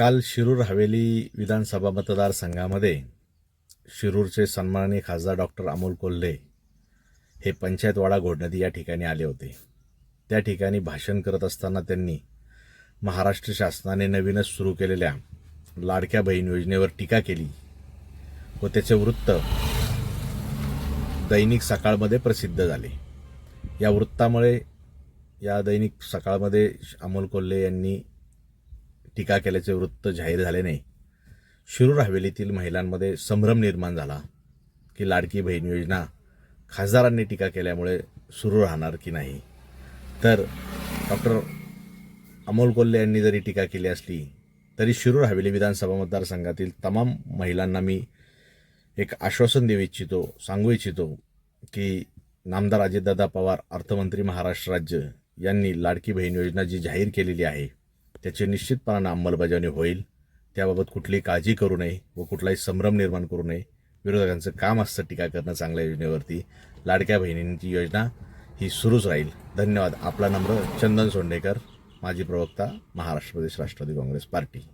काल शिरूर हवेली विधानसभा मतदारसंघामध्ये शिरूरचे सन्माननीय खासदार डॉक्टर अमोल कोल्हे हे पंचायतवाडा घोडनदी या ठिकाणी आले होते. त्या ठिकाणी भाषण करत असताना त्यांनी महाराष्ट्र शासनाने नवीनच सुरू केलेल्या लाडक्या बहीण योजनेवर टीका केली व त्याचे वृत्त दैनिक सकाळमध्ये प्रसिद्ध झाले. या वृत्तामुळे या दैनिक सकाळमध्ये अमोल कोल्हे यांनी टीका केल्याचे वृत्त जाहीर झाले नाही. शिरूर हवेलीतील महिलांमध्ये संभ्रम निर्माण झाला की लाडकी बहीण योजना खासदारांनी टीका केल्यामुळे सुरू राहणार की नाही. तर डॉक्टर अमोल कोल्हे यांनी जरी टीका केली असली तरी शिरूर हवेली विधानसभा मतदारसंघातील तमाम महिलांना मी एक आश्वासन देऊ इच्छितो सांगू इच्छितो की नामदार अजितदादा पवार अर्थमंत्री महाराष्ट्र राज्य यांनी लाडकी बहीण योजना जी जाहीर केलेली आहे त्याची निश्चितपणानं अंमलबजावणी होईल. त्याबाबत कुठलीही काळजी करू नये व कुठलाही संभ्रम निर्माण करू नये. विरोधकांचं काम असतं टीका करणं चांगल्या योजनेवरती. लाडक्या बहिणींची योजना ही सुरूच राहील. धन्यवाद. आपला नम्र चंदन सोंडेकर माजी प्रवक्ता महाराष्ट्र प्रदेश राष्ट्रवादी काँग्रेस पार्टी.